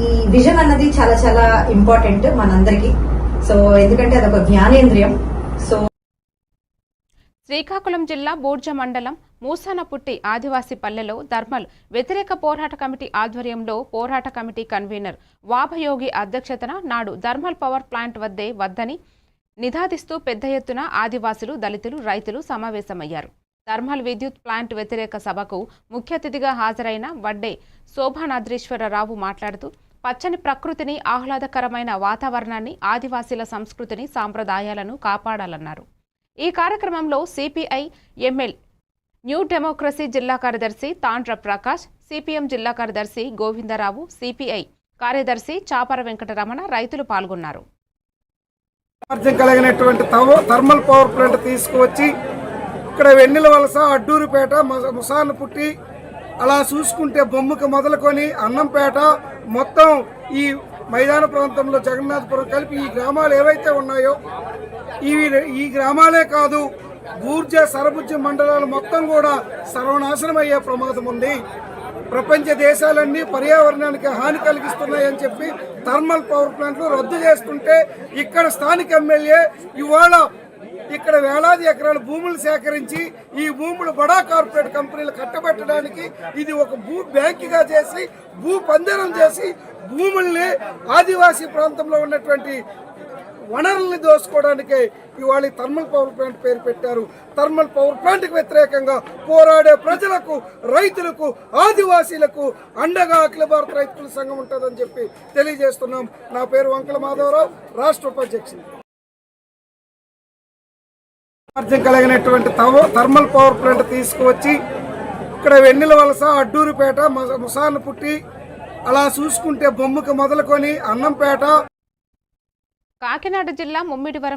ఈ విజన్ అన్నది చాలా చాలా ఇంపార్టెంట్ మనందరికి. సో ఎందుకంటే అదొక జ్ఞానేంద్రియం. సో శ్రీకాకుళం జిల్లా బూర్జ మండలం మూసానపుట్టి ఆదివాసీ పల్లెలో ధర్మల్ వ్యతిరేక పోరాట కమిటీ ఆధ్వర్యంలో పోరాట కమిటీ కన్వీనర్ వాభయోగి అధ్యక్షతన నాడు ధర్మల్ పవర్ ప్లాంట్ వద్దే వద్దని నిధాదిస్తూ పెద్ద ఎత్తున ఆదివాసులు దళితులు రైతులు సమావేశమయ్యారు. థర్మల్ విద్యుత్ ప్లాంట్ వ్యతిరేక సభకు ముఖ్య అతిథిగా హాజరైన వడ్డే శోభానాద్రీశ్వరరావు మాట్లాడుతూ పచ్చని ప్రకృతిని ఆహ్లాదకరమైన వాతావరణాన్ని ఆదివాసీల సంస్కృతిని సాంప్రదాయాలను కాపాడాలన్నారు. ఈ కార్యక్రమంలో సిపిఐ ఎంఎల్ న్యూ డెమోక్రసీ జిల్లా కార్యదర్శి తాండ్ర ప్రకాష్ సిపిఎం జిల్లా కార్యదర్శి గోవిందరావు సిపిఐ కార్యదర్శి చాపర వెంకటరమణ రైతులు పాల్గొన్నారు. సామర్థ్యం కలిగినటువంటి థర్మల్ పవర్ ప్లాంట్ తీసుకువచ్చి ఇక్కడ వెన్నెల వలస అడ్డూరుపేట మ- పుట్టి అలా చూసుకుంటే బొమ్మకు మొదలుకొని అన్నంపేట మొత్తం ఈ మైదాన ప్రాంతంలో జగన్నాథపురం కలిపి ఈ గ్రామాలు ఏవైతే ఉన్నాయో ఇవి ఈ గ్రామాలే కాదు బూర్జ సరబుజ్జ మండలాలు మొత్తం కూడా సర్వనాశనం అయ్యే ప్రమాదం ఉంది. ప్రపంచ దేశాలన్నీ పర్యావరణానికి హాని కలిగిస్తున్నాయని చెప్పి థర్మల్ పవర్ ప్లాంట్లు రద్దు చేస్తుంటే ఇక్కడ స్థానిక ఎమ్మెల్యే ఇవాళ ఇక్కడ వేలాది ఎకరాల భూములు సేకరించి ఈ భూములు బడా కార్పొరేట్ కంపెనీలు కట్టబెట్టడానికి ఇది ఒక భూ బ్యాంకుగా చేసి భూ పందిరం చేసి భూముల్ని ఆదివాసీ ప్రాంతంలో ఉన్నటువంటి వనరుల్ని దోసుకోవడానికి ఇవాళ థర్మల్ పవర్ ప్లాంట్ పేరు పెట్టారు. థర్మల్ పవర్ ప్లాంట్కి వ్యతిరేకంగా పోరాడే ప్రజలకు రైతులకు ఆదివాసీలకు అండగా అఖిల భారత రైతుల సంఘం ఉంటుందని చెప్పి తెలియజేస్తున్నాం. నా పేరు వంకల మాధవరావు రాష్ట్ర ఉపాధ్యక్షుడు సామర్థ్యం కలిగినటువంటి థర్మల్ పవర్ ప్లాంట్ తీసుకువచ్చి ఇక్కడ వెన్నెల వలస అడ్డూరుపేట ముసాన్ పుట్టి అలా చూసుకుంటే బొమ్మకు మొదలుకొని అన్నంపేట కాకినాడ జిల్లా ముమ్మిడివరం